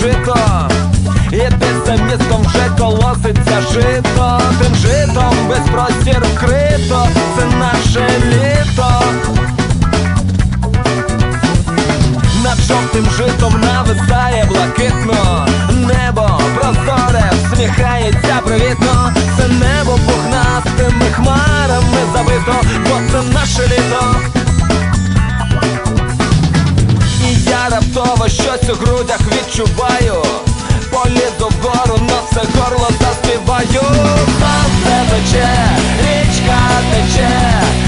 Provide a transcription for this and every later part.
жито, і десь за містом вже колоситься жито, тим житом без простір вкрито, це наше літо. Над жовтим житом нависає блакитно. Небо просторе, всміхається привітно. Це небо пухнастими хмарами забито, бо це наше літо у грудях відчуваю. Полі вгору, на все горло заспіваю. Там все тече, річка тече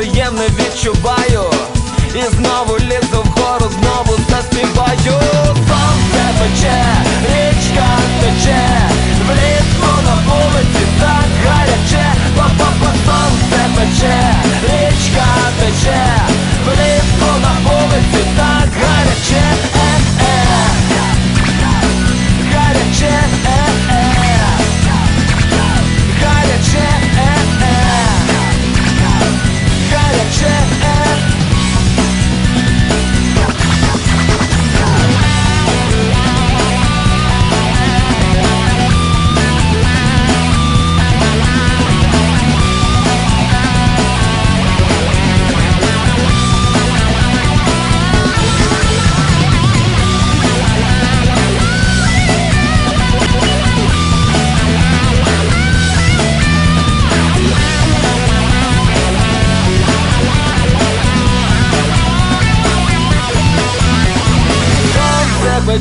приємне відчуваю. І знову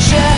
church.